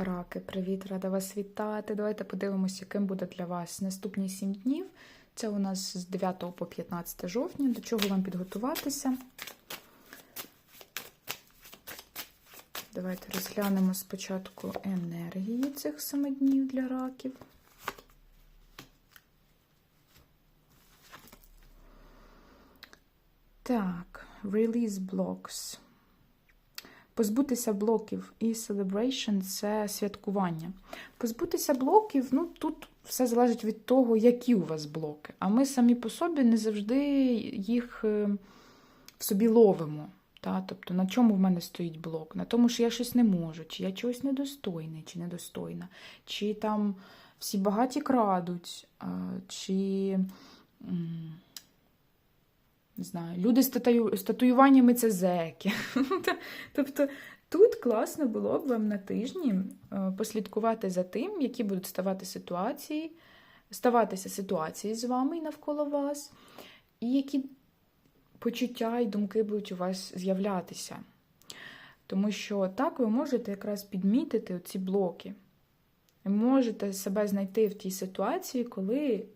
Раки, привіт, рада вас вітати. Давайте подивимося, яким буде для вас наступні 7 днів. Це у нас з 9 по 15 жовтня. До чого вам підготуватися? Давайте розглянемо спочатку енергії цих 7 днів для раків. Так, release blocks. Позбутися блоків і celebration – це святкування. Позбутися блоків, ну тут все залежить від того, які у вас блоки. А ми самі по собі не завжди їх е, в собі ловимо. Та? Тобто, на чому в мене стоїть блок? На тому, що я щось не можу, чи я чогось недостойний, чи недостойна, чи там всі багаті крадуть, чи. Не знаю, люди з, татаю... з татуюваннями це зеки. тобто тут класно було б вам на тижні е, послідкувати за тим, які будуть ставати ситуації, ставатися ситуації з вами і навколо вас, і які почуття і думки будуть у вас з'являтися. Тому що так ви можете якраз підмітити ці блоки. Можете себе знайти в тій ситуації, коли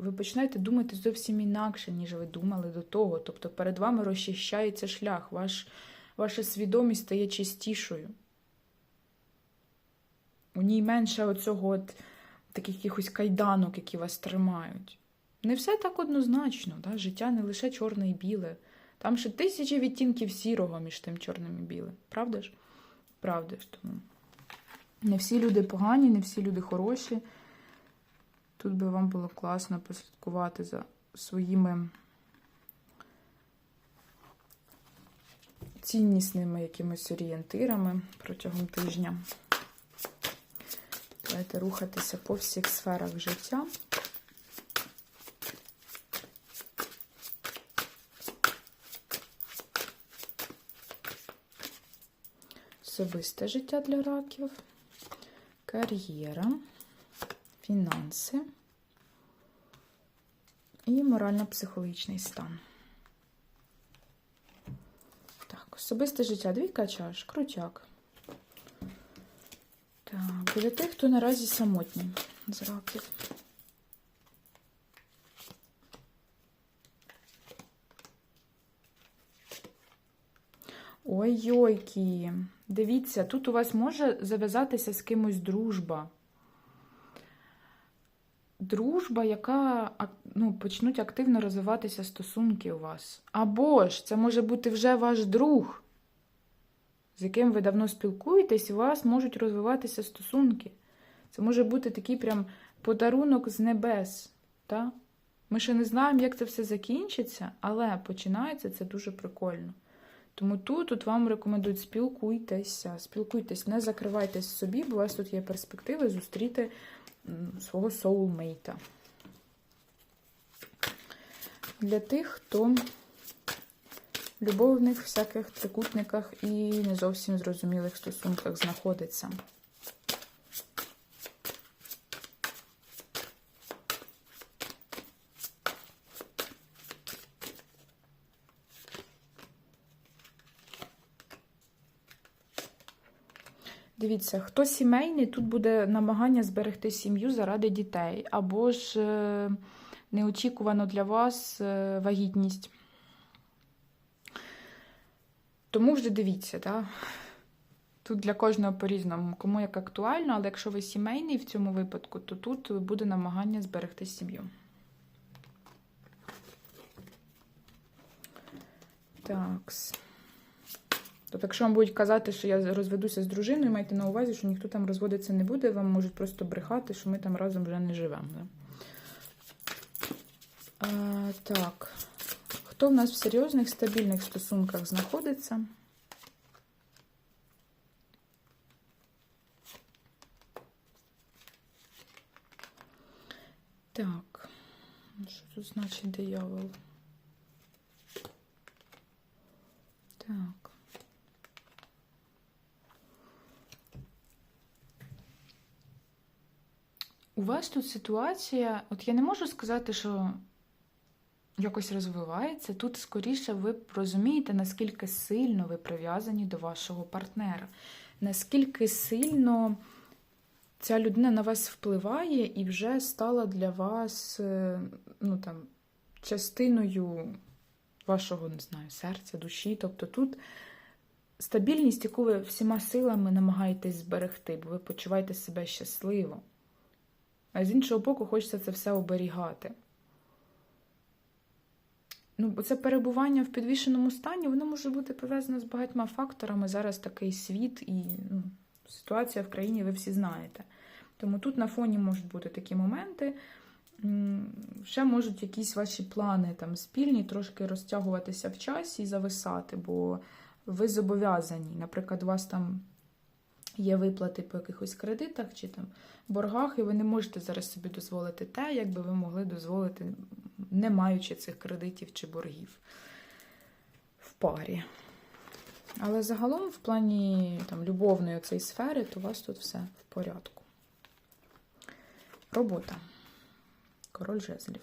ви починаєте думати зовсім інакше, ніж ви думали до того. Тобто перед вами розчищається шлях, ваш, ваша свідомість стає чистішою. У ній менше оцього от, таких якихось кайданок, які вас тримають. Не все так однозначно. Да? Життя не лише чорне і біле. Там ще тисячі відтінків сірого між тим чорним і білим. Правда ж? Правда ж. Тому не всі люди погані, не всі люди хороші. Тут би вам було класно послідкувати за своїми ціннісними якимись орієнтирами протягом тижня. Давайте рухатися по всіх сферах життя. Особисте життя для раків, кар'єра, фінанси і морально-психологічний стан. Так, особисте життя, двійка чаш, крутяк. Так, для тих, хто наразі самотній з раків. Ой-йойки, дивіться, тут у вас може зав'язатися з кимось дружба. Дружба, яка ну, почнуть активно розвиватися стосунки у вас. Або ж це може бути вже ваш друг, з яким ви давно спілкуєтесь, і у вас можуть розвиватися стосунки. Це може бути такий прям подарунок з небес. Та? Ми ще не знаємо, як це все закінчиться, але починається це дуже прикольно. Тому тут, тут вам рекомендують спілкуйтеся, спілкуйтесь, не закривайтесь собі, бо у вас тут є перспективи зустріти свого соулмейта. Для тих, хто в любовних всяких трикутниках і не зовсім зрозумілих стосунках знаходиться. Дивіться, хто сімейний, тут буде намагання зберегти сім'ю заради дітей, або ж е, неочікувано для вас е, вагітність. Тому вже дивіться, так? Тут для кожного по-різному, кому як актуально, але якщо ви сімейний в цьому випадку, то тут буде намагання зберегти сім'ю. Такс. Тобто, якщо вам будуть казати, що я розведуся з дружиною, майте на увазі, що ніхто там розводитися не буде, вам можуть просто брехати, що ми там разом вже не живемо. Да? А, так. Хто в нас в серйозних стабільних стосунках знаходиться? Так. Що тут значить диявол? Так. У вас тут ситуація, от я не можу сказати, що якось розвивається. Тут скоріше ви розумієте, наскільки сильно ви прив'язані до вашого партнера, наскільки сильно ця людина на вас впливає і вже стала для вас е, ну, там, частиною вашого, не знаю, серця, душі. Тобто тут стабільність, яку ви всіма силами намагаєтесь зберегти, бо ви почуваєте себе щасливо. А з іншого боку, хочеться це все оберігати. Ну, це перебування в підвішеному стані, воно може бути пов'язане з багатьма факторами. Зараз такий світ і ну, ситуація в країні, ви всі знаєте. Тому тут на фоні можуть бути такі моменти. Ще можуть якісь ваші плани там спільні трошки розтягуватися в часі і зависати, бо ви зобов'язані. Наприклад, у вас там є виплати по якихось кредитах чи там боргах, і ви не можете зараз собі дозволити те, як би ви могли дозволити, не маючи цих кредитів чи боргів в парі. Але загалом, в плані там, любовної цієї сфери, то у вас тут все в порядку. Робота. Король жезлів.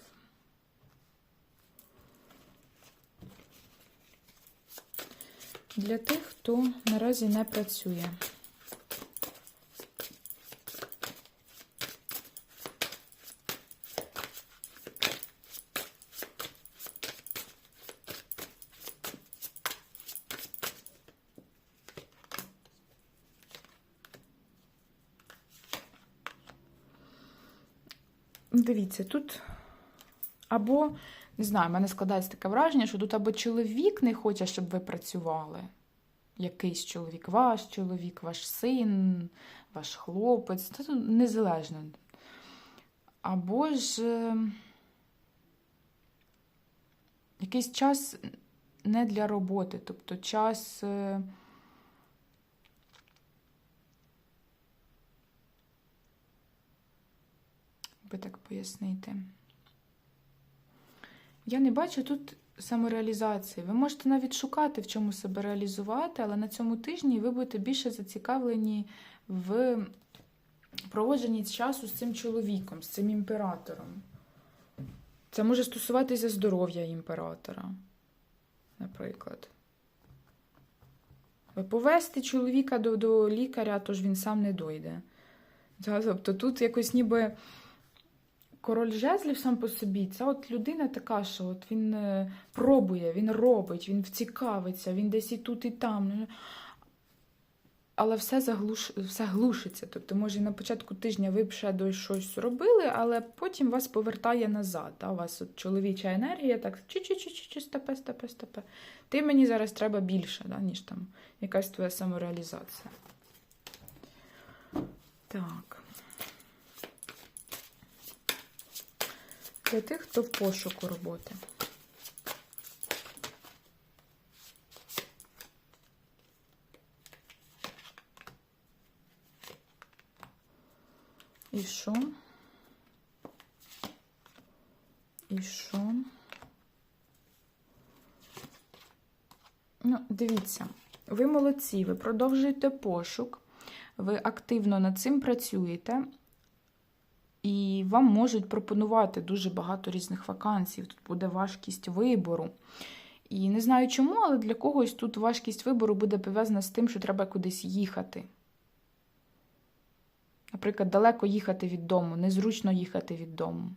Для тих, хто наразі не працює. Дивіться, тут або, не знаю, в мене складається таке враження, що тут або чоловік не хоче, щоб ви працювали. Якийсь чоловік, ваш чоловік, ваш син, ваш хлопець, тут незалежно. Або ж е, якийсь час не для роботи, тобто час. Би так пояснити. Я не бачу тут самореалізації. Ви можете навіть шукати, в чому себе реалізувати, але на цьому тижні ви будете більше зацікавлені в проводженні часу з цим чоловіком, з цим імператором. Це може стосуватися здоров'я імператора, наприклад. Повести чоловіка до, до лікаря, тож він сам не дойде. Тобто тут якось ніби король жезлів сам по собі, це от людина така, що от він е, пробує, він робить, він вцікавиться, він десь і тут, і там. Але все заглуш... все глушиться. Тобто, може, на початку тижня ви б ще до щось робили, але потім вас повертає назад. Да? У вас от чоловіча енергія, так чи-чи-чи-чи, степе, степе, степе. Ти мені зараз треба більше, да, ніж там якась твоя самореалізація. Так. Для тих, хто в пошуку роботи. І що? І що? Ну, дивіться, ви молодці, ви продовжуєте пошук, ви активно над цим працюєте, і вам можуть пропонувати дуже багато різних вакансій. Тут буде важкість вибору. І не знаю чому, але для когось тут важкість вибору буде пов'язана з тим, що треба кудись їхати. Наприклад, далеко їхати від дому, незручно їхати від дому.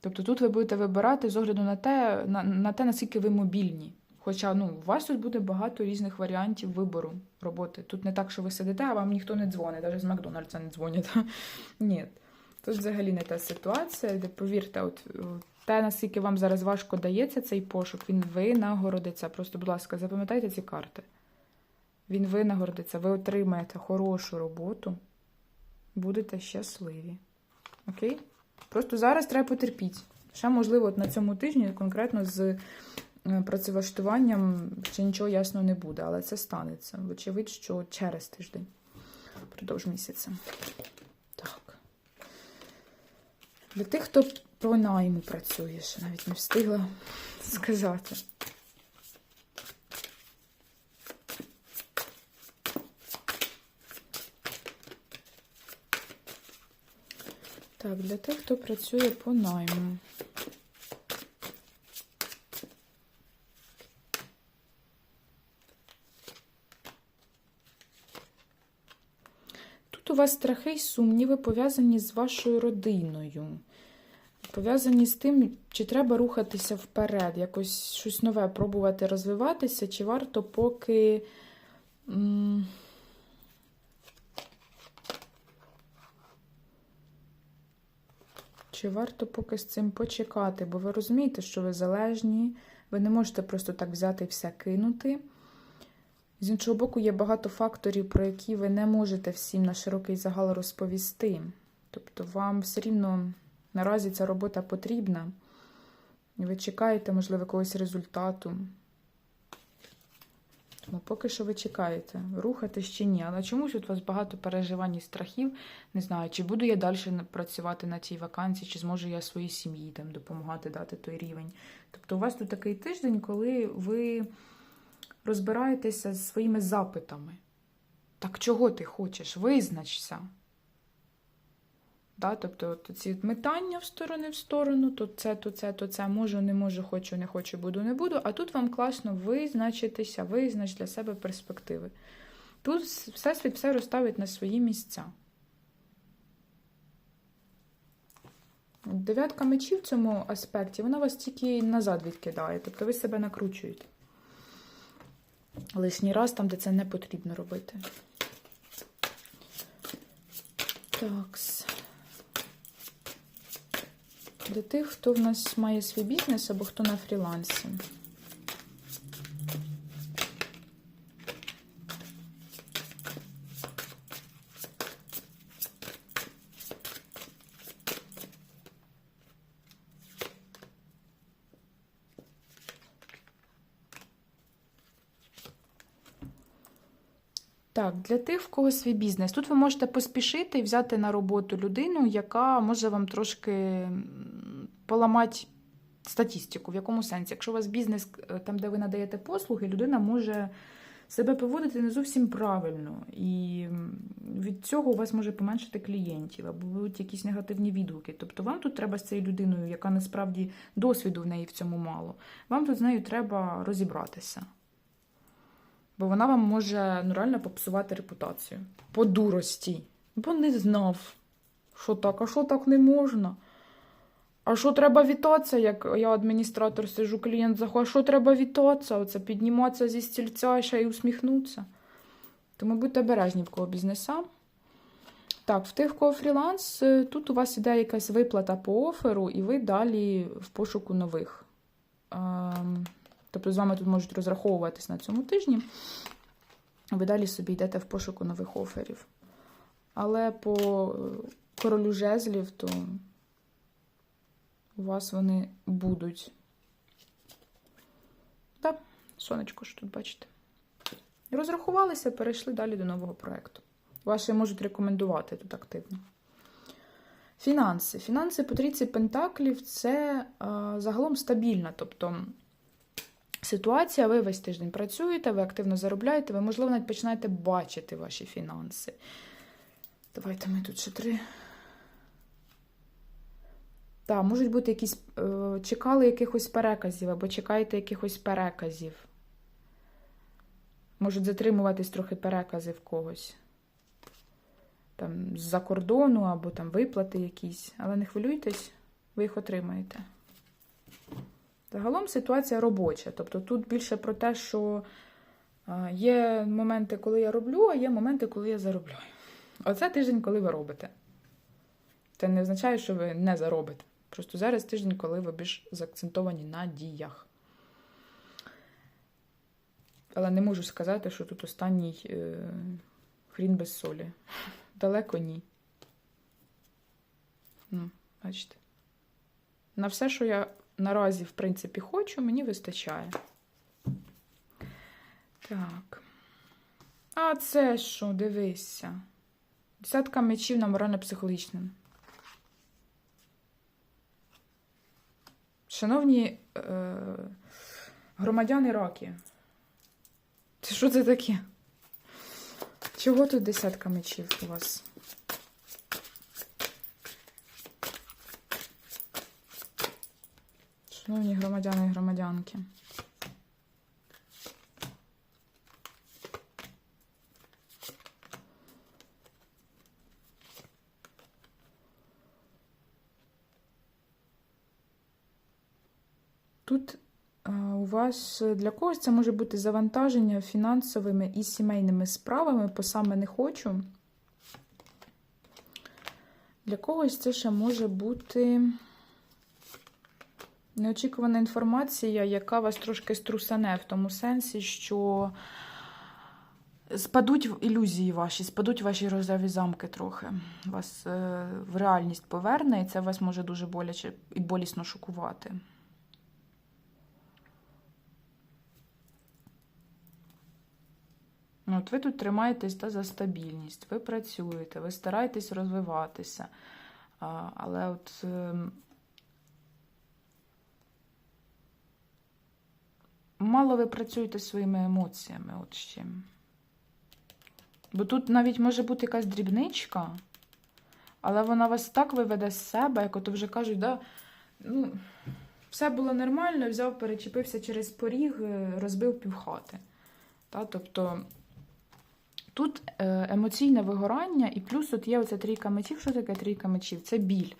Тобто тут ви будете вибирати з огляду на те, на, на те, наскільки ви мобільні. Хоча ну, у вас тут буде багато різних варіантів вибору роботи. Тут не так, що ви сидите, а вам ніхто не дзвонить, навіть з Макдональдса не дзвонять. Ні. Тут взагалі не та ситуація, де, повірте, от те, наскільки вам зараз важко дається цей пошук, він винагородиться. Просто, будь ласка, запам'ятайте ці карти. Він винагородиться, ви отримаєте хорошу роботу, будете щасливі. Окей? Просто зараз треба потерпіти. Ще, можливо, от на цьому тижні конкретно з працевлаштуванням ще нічого ясно не буде, але це станеться. Вочевидь, що через тиждень, продовж місяця. Так. Для тих, хто по найму працює, ще навіть не встигла сказати. Так, для тих, хто працює по найму. У вас страхи й сумніви пов'язані з вашою родиною. Пов'язані з тим, чи треба рухатися вперед, якось щось нове пробувати розвиватися, чи варто поки. Чи варто поки з цим почекати? Бо ви розумієте, що ви залежні, ви не можете просто так взяти і все кинути. З іншого боку, є багато факторів, про які ви не можете всім на широкий загал розповісти. Тобто, вам все рівно наразі ця робота потрібна, ви чекаєте, можливо, якогось результату. Тому поки що ви чекаєте, рухатись чи ні. Але чомусь у вас багато переживань і страхів. Не знаю, чи буду я далі працювати на цій вакансії, чи зможу я своїй сім'ї там допомагати дати той рівень. Тобто, у вас тут такий тиждень, коли ви розбираєтеся з своїми запитами. Так чого ти хочеш? Визначся. Да? Тобто от ці метання в сторони в сторону, то це, то це, то це, можу, не можу, хочу, не хочу, буду, не буду. А тут вам класно визначитися, визнач для себе перспективи. Тут Всесвіт все розставить на свої місця. Дев'ятка мечів в цьому аспекті, вона вас тільки назад відкидає, тобто ви себе накручуєте. Лишній раз там, де це не потрібно робити. Такс. Для тих, хто в нас має свій бізнес або хто на фрілансі. Так, для тих, в кого свій бізнес. Тут ви можете поспішити і взяти на роботу людину, яка може вам трошки поламати статистику. В якому сенсі? Якщо у вас бізнес, е, там, де ви надаєте послуги, людина може себе поводити не зовсім правильно. І від цього у вас може поменшити клієнтів або будуть якісь негативні відгуки. Тобто вам тут треба з цією людиною, яка насправді досвіду в неї в цьому мало. Вам тут з нею треба розібратися. Бо вона вам може ну, реально попсувати репутацію. По дурості. Бо не знав, що так, а що так не можна. А що треба вітатися, як я адміністратор сижу, клієнт заходить, а що треба вітатися? Оце підніматися зі стільця ще й усміхнутися. Тому будьте обережні в кого бізнеса. Так, в тих, в кого фріланс, е, тут у вас іде якась виплата по оферу, і ви далі в пошуку нових. Ем, Тобто з вами тут можуть розраховуватись на цьому тижні. Ви далі собі йдете в пошуку нових оферів. Але по е, королю жезлів, то у вас вони будуть. Так, сонечко ж тут бачите. Розрахувалися, перейшли далі до нового проєкту. Ваші можуть рекомендувати тут активно. Фінанси. Фінанси по трійці пентаклів це а, загалом стабільна. Тобто ситуація, ви весь тиждень працюєте, ви активно заробляєте, ви, можливо, навіть починаєте бачити ваші фінанси. Давайте ми тут ще три. Так, можуть бути якісь. Е, чекали якихось переказів або чекаєте якихось переказів. Можуть затримуватись трохи перекази в когось. Там з-за кордону або там виплати якісь. Але не хвилюйтесь, ви їх отримаєте. Загалом ситуація робоча. Тобто тут більше про те, що є моменти, коли я роблю, а є моменти, коли я заробляю. Оце тиждень, коли ви робите. Це не означає, що ви не заробите. Просто зараз тиждень, коли ви більш заакцентовані на діях. Але не можу сказати, що тут останній е, хрін без солі. Далеко ні. Ну, бачите. На все, що я наразі, в принципі, хочу, мені вистачає. Так. А це що, дивися. Десятка мечів на морально-психологічним. Шановні е, громадяни раки. Що це таке? Чого тут десятка мечів у вас? Шановні громадяни і громадянки. Тут е, у вас для когось це може бути завантаження фінансовими і сімейними справами, по саме не хочу. Для когось це ще може бути неочікувана інформація, яка вас трошки струсане, в тому сенсі, що спадуть ілюзії ваші, спадуть ваші розові замки трохи. Вас е, в реальність поверне, і це вас може дуже боляче і болісно шокувати. Ну, От ви тут тримаєтесь та, за стабільність, ви працюєте, ви стараєтесь розвиватися. Але от мало ви працюєте своїми емоціями, от чим. Бо тут навіть може бути якась дрібничка, але вона вас так виведе з себе, як ото вже кажуть, да, ну, все було нормально, взяв, перечепився через поріг, е, розбив півхати. Та, тобто тут е, емоційне вигорання, і плюс от є оця трійка мечів. Що таке трійка мечів? Це біль.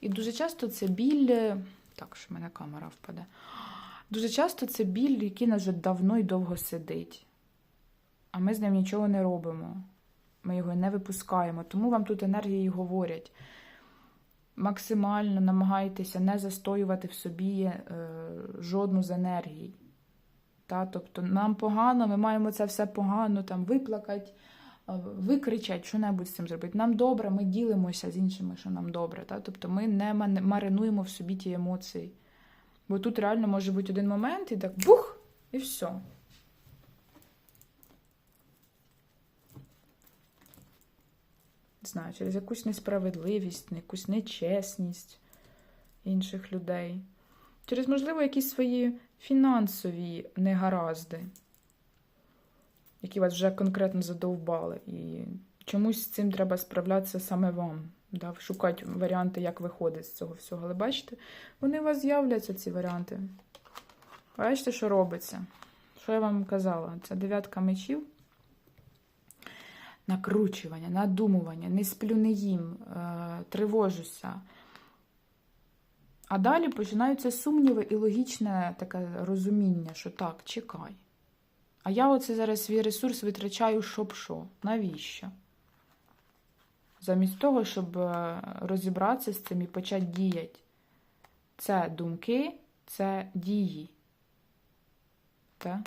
І дуже часто це біль. е, Так, що в мене камера впаде. Дуже часто це біль, який нас вже давно і довго сидить. А ми з ним нічого не робимо. Ми його не випускаємо. Тому вам тут енергії говорять. Максимально намагайтеся не застоювати в собі е, жодну з енергій. Та, тобто нам погано, ми маємо це все погано там виплакати, викричати, що-небудь з цим зробити. Нам добре, ми ділимося з іншими, що нам добре. Та? Тобто ми не маринуємо в собі ті емоції. Бо тут реально може бути один момент і так бух, і все. Не знаю, через якусь несправедливість, якусь нечесність інших людей. Через, можливо, якісь свої фінансові негаразди, які вас вже конкретно задовбали. І чомусь з цим треба справлятися саме вам. Да? Шукати варіанти, як виходить з цього всього. Але бачите, вони у вас з'являться, ці варіанти. Бачите, що робиться? Що я вам казала? Це дев'ятка мечів. Накручування, надумування, не сплю, не їм, е, тривожуся. А далі починаються сумніви і логічне таке розуміння, що так, чекай. А я оце зараз свій ресурс витрачаю, щоб що? Навіщо? Замість того, щоб е, розібратися з цим і почати діяти. Це думки, це дії. Так?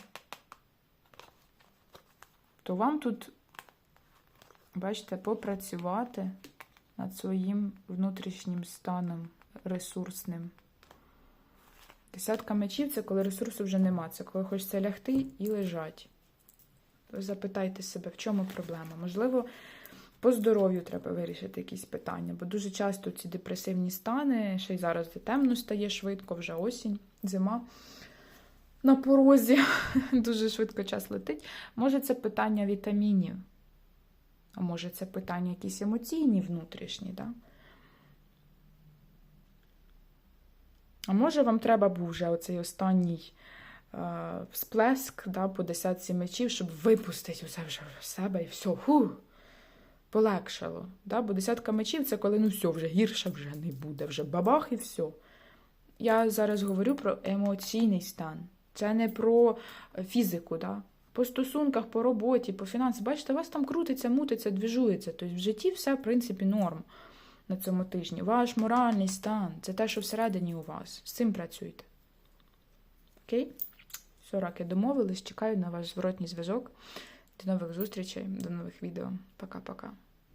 То вам тут, бачите, попрацювати над своїм внутрішнім станом ресурсним. Десятка мечів це коли ресурсу вже нема. Це коли хочеться лягти і лежати. Ви запитайте себе, в чому проблема. Можливо, по здоров'ю треба вирішити якісь питання, бо дуже часто ці депресивні стани, ще й зараз темно стає швидко, вже осінь, зима на порозі, дуже швидко час летить. Може, це питання вітамінів, а може, це питання якісь емоційні, внутрішні. Да? А може, вам треба був вже оцей останній е, всплеск да, по десятці мечів, щоб випустити усе вже в себе і все, ху, полегшало. Да? Бо десятка мечів це коли ну все, вже гірше вже не буде, вже бабах і все. Я зараз говорю про емоційний стан. Це не про фізику. Да? По стосунках, по роботі, по фінансах. Бачите, у вас там крутиться, мутиться, двіжується. Тобто в житті все, в принципі, норм на цьому тижні. Ваш моральний стан це те, що всередині у вас. З цим працюйте. Окей? Все, раки, домовились. Чекаю на ваш зворотній зв'язок. До нових зустрічей, до нових відео. Пока-пока.